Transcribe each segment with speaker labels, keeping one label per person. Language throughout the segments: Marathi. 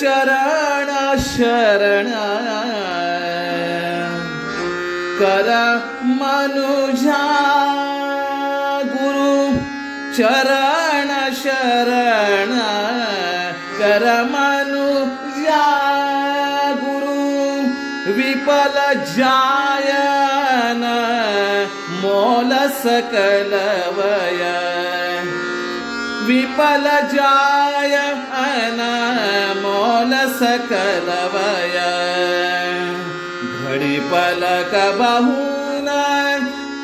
Speaker 1: ಚರಣ ಶರಣ ಕರ ಮನುಜ ಗುರು ಚರಣ ಶರಣ ಕರ ಮನುಜ ಗುರು ವಿಪಲ ಜಾಯನ ಮೋಲ ಸಕಲವಯ ವಿಫಲ ಜಾಯ ಅನ सकलवय। घडी पलक बहुन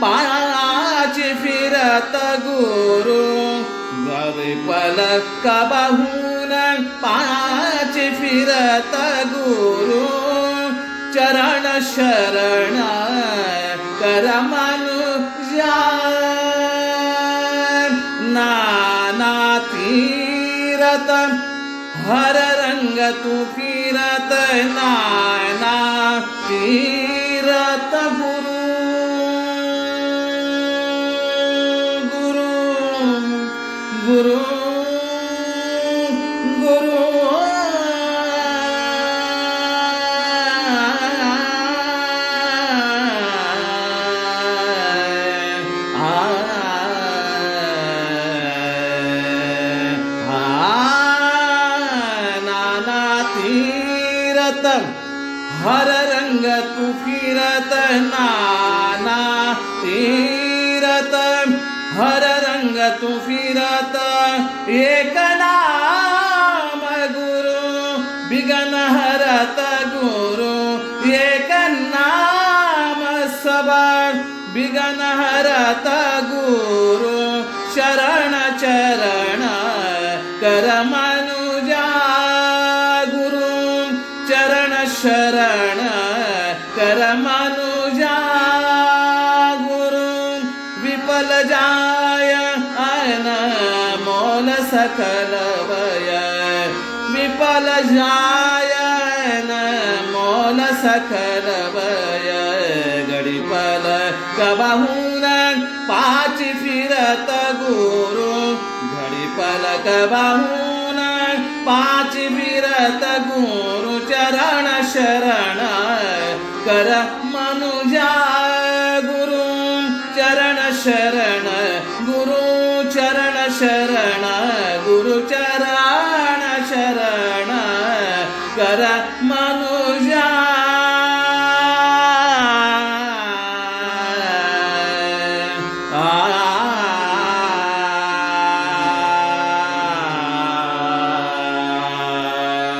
Speaker 1: पाच फिरत गुरु। चरण शरण कर मनुजा नाना तीरत हर रंग तू फिरत नाना फिरत गुरु। गुरु गुरु। फिरत हर रंग तू फिरत नाना तीरत। हर रंग तू फिरत एक नाम गुरु बिगन हरत गुरु एक नाम सब बिगन हरत गुरु शरण चरण करमा मनुजा गुरु विपल जाय अन मोल सकल वय विपल जाय न मोल सकल वय गडीपल कबाहून पाच फिरत गुरु। घडी पलक बाहून पाच फिरत गुरु चरण शरण कर मनुजा गुरु चरण शरण गुरु चरण शरण